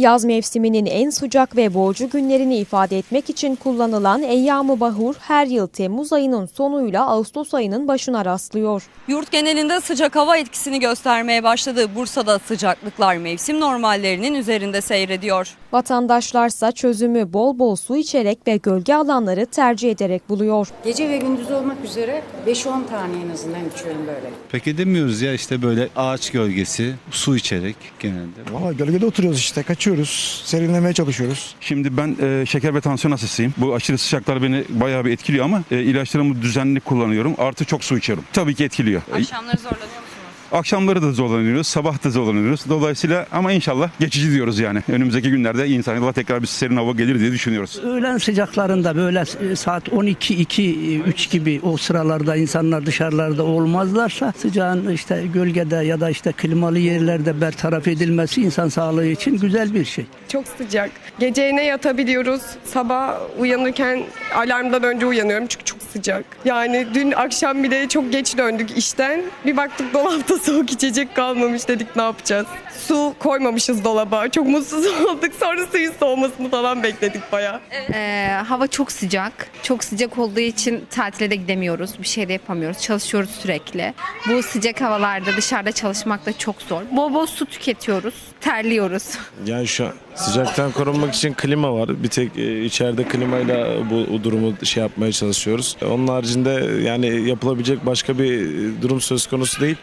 Yaz mevsiminin en sıcak ve boğucu günlerini ifade etmek için kullanılan Eyyam-ı Bahur her yıl Temmuz ayının sonuyla Ağustos ayının başına rastlıyor. Yurt genelinde sıcak hava etkisini göstermeye başladı. Bursa'da sıcaklıklar mevsim normallerinin üzerinde seyrediyor. Vatandaşlarsa çözümü bol bol su içerek ve gölge alanları tercih ederek buluyor. Gece ve gündüz olmak üzere 5-10 tane en azından içiyorum böyle. Pek edemiyoruz ya işte böyle ağaç gölgesi, su içerek genelde. Valla gölgede oturuyoruz işte kaçıyoruz. Serinlemeye çalışıyoruz. Şimdi ben e, şeker ve tansiyon hastasıyım. Bu aşırı sıcaklar beni bayağı bir etkiliyor ama e, ilaçlarımı düzenli kullanıyorum. Artı çok su içiyorum. Tabii ki etkiliyor. Akşamları zorlanıyor musunuz? Akşamları da zorlanıyoruz, sabah da zorlanıyoruz. Dolayısıyla ama inşallah geçici diyoruz yani. Önümüzdeki günlerde inşallah tekrar bir serin hava gelir diye düşünüyoruz. Öğlen sıcaklarında böyle e, saat 12, 2, 3 gibi o sıralarda insanlar dışarılarda olmazlarsa sıcağın işte gölgede ya da işte klimalı yerlerde bertaraf edilmesi insan sağlığı için güzel bir şey. Çok sıcak. Geceyine yatabiliyoruz. Sabah uyanırken alarmdan önce uyanıyorum çünkü çok sıcak. Yani dün akşam bile çok geç döndük işten. Bir baktık dolapta soğuk içecek kalmamış dedik ne yapacağız. Su koymamışız dolaba. Çok mutsuz olduk. Sonra suyun soğumasını falan bekledik bayağı. Ee, hava çok sıcak. Çok sıcak olduğu için tatile de gidemiyoruz. Bir şey de yapamıyoruz. Çalışıyoruz sürekli. Bu sıcak havalarda dışarıda çalışmak da çok zor. Bol bol su tüketiyoruz. Terliyoruz. Yani şu an sıcaktan korunmak için klima var. Bir tek e, içeride klimayla bu durumu şey yapmaya çalışıyoruz. Onun haricinde yani yapılabilecek başka bir durum söz konusu değil.